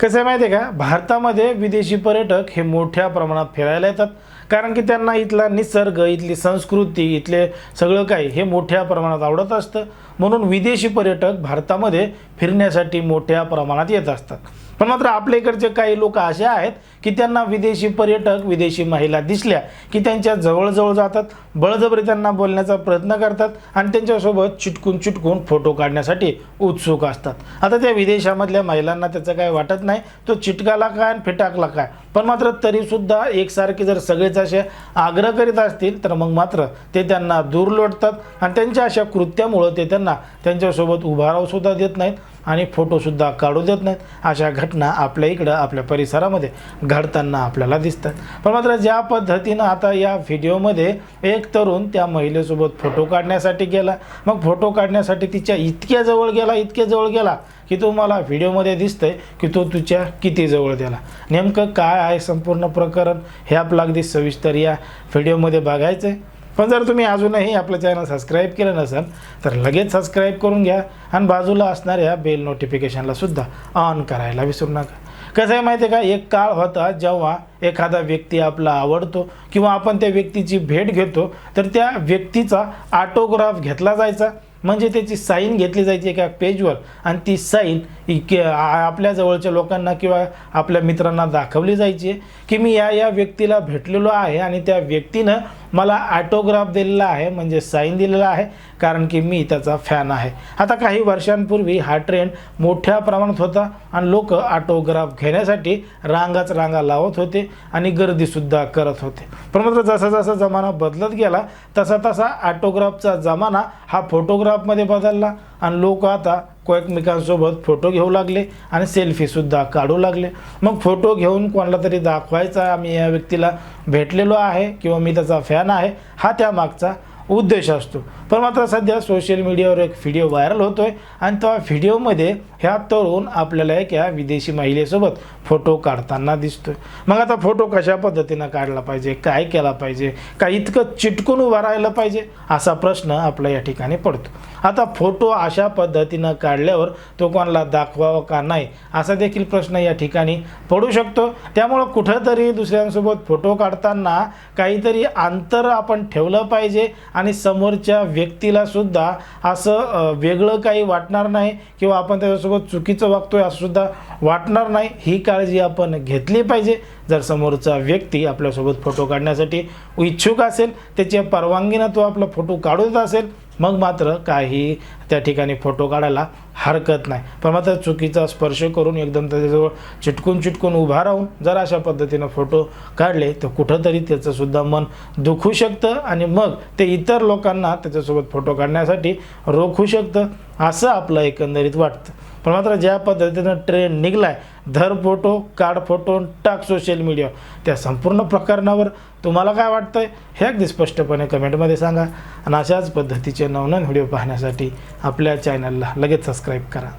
कसं आहे माहिती आहे का? भारतामध्ये विदेशी पर्यटक हे मोठ्या प्रमाणात फिरायला येतात. कारण की त्यांना इथला निसर्ग इथली संस्कृती इथले सगळं काही हे मोठ्या प्रमाणात आवडत असतं. म्हणून विदेशी पर्यटक भारतामध्ये फिरण्यासाठी मोठ्या प्रमाणात येत असतात. पण मात्र आपल्या इकडचे काही लोक असे आहेत की त्यांना विदेशी पर्यटक विदेशी महिला दिसल्या की त्यांच्या जवळजवळ जातात बळजबरी त्यांना बोलण्याचा प्रयत्न करतात आणि त्यांच्यासोबत चिटकून चिटकून फोटो काढण्यासाठी उत्सुक असतात. आता त्या विदेशामधल्या महिलांना त्याचं काय वाटत नाही? तो चिटकाला काय आणि फिटाकला काय? पण मात्र तरीसुद्धा एकसारखे जर सगळेच असे आग्रह करीत असतील तर मग मात्र ते त्यांना दूर लोटतात आणि त्यांच्या अशा कृत्यामुळं ते त्यांना त्यांच्यासोबत उभा राहूसुद्धा देत नाहीत. आणि फोटोसुद्धा काढू देत नाहीत. अशा घटना आपल्या इकडं आपल्या परिसरामध्ये घडताना आपल्याला दिसतात. पण मात्र ज्या पद्धतीनं आता या व्हिडिओमध्ये एक तरुण त्या महिलेसोबत फोटो काढण्यासाठी गेला. मग फोटो काढण्यासाठी तिच्या इतक्या जवळ गेला इतक्या जवळ गेला की तो मला व्हिडिओमध्ये दिसतंय की तो तुझ्या किती जवळ गेला. नेमकं काय आहे संपूर्ण प्रकरण हे आपलं अगदी सविस्तर या व्हिडिओमध्ये बघायचं आहे पण जर तुम्ही अजूनही आपलं चॅनल सबस्क्राईब केलं नसेल तर लगेच सबस्क्राईब करून घ्या आणि बाजूला असणाऱ्या बेल नोटिफिकेशनला सुद्धा ऑन करायला विसरू नका. कसं आहे माहिती आहे का? एक काळ होता जेव्हा एखादा व्यक्ती आपला आवडतो किंवा आपण त्या व्यक्तीची भेट घेतो तर त्या व्यक्तीचा ऑटोग्राफ घेतला जायचा. म्हणजे त्याची साईन घेतली जायची एका पेजवर आणि ती साईन के आपल्या जवळच्या लोकांना किंवा आपल्या मित्रांना दाखवली जायची. की मी या या व्यक्तीला भेटलेलो आहे आणि त्या व्यक्तीनं मला ॲटोग्राफ दिलेला आहे म्हणजे साईन दिलेला आहे कारण की मी त्याचा फॅन आहे. आता काही वर्षांपूर्वी हा ट्रेंड मोठ्या प्रमाणात होता आणि लोक ऑटोग्राफ घेण्यासाठी रांगाच रांगा लावत होते. आणि गर्दीसुद्धा करत होते. पण मात्र जसा जसा जमाना बदलत गेला तसा तसा ऑटोग्राफचा जमाना हा फोटोग्राफमध्ये बदलला. आणि लोक आता एकमेकांसोबत फोटो घेऊ लागले आणि सेल्फीसुद्धा काढू लागले. मग फोटो घेऊन कोणाला तरी दाखवायचा आम्ही या व्यक्तीला भेटलेलो आहे किंवा मी त्याचा फॅन आहे हा त्यामागचा उद्देश असतो. पण मात्र सध्या सोशल मीडियावर एक व्हिडिओ व्हायरल होतो आहे आणि त्या व्हिडिओमध्ये ह्या तरुण आपल्याला एक या विदेशी महिलेसोबत फोटो काढताना दिसतोय. मग आता फोटो कशा पद्धतीनं काढला पाहिजे? काय केला पाहिजे? काय इतकं चिटकून उभा राहिलं पाहिजे? असा प्रश्न आपला या ठिकाणी पडतो. आता फोटो अशा पद्धतीनं काढल्यावर तो कोणाला दाखवावा का नाही असा देखील प्रश्न या ठिकाणी पडू शकतो. त्यामुळं कुठंतरी दुसऱ्यांसोबत फोटो काढताना काहीतरी अंतर आपण ठेवलं पाहिजे आणि समोरच्या व्यक्तीला सुद्धा असं वेगळं काही वाटणार नाही किंवा आपण त्याच्यासोबत चुकीचं वागतोय असं सुद्धा वाटणार नाही. ही काळजी आपण घेतली पाहिजे. जर समोरचा व्यक्ती आपल्यासोबत फोटो काढण्यासाठी इच्छुक असेल त्याच्या परवानगीनं तो आपला फोटो काढू देत असेल मग मात्र काही त्या ठिकाणी फोटो काढायला हरकत नाही. पण मात्र चुकीचा स्पर्श करून एकदम त्याच्याजवळ चिटकून चिटकून उभा राहून जर अशा पद्धतीनं फोटो काढले तर कुठंतरी त्याचंसुद्धा मन दुखू शकतं आणि मग ते इतर लोकांना त्याच्यासोबत फोटो काढण्यासाठी रोखू शकतं असं आपलं एकंदरीत वाटतं. पण मात्र ज्या पद्धतीनं ट्रेंड आहे धर फोटो काढ फोटो टाक सोशल मीडिया त्या संपूर्ण प्रकरणावर तुम्हाला काय वाटतंय? हे अगदी स्पष्टपणे कमेंटमध्ये सांगा. आणि अशाच पद्धतीचे नवनवीन व्हिडिओ पाहण्यासाठी आपल्या चॅनलला लगेच सबस्क्राईब करा.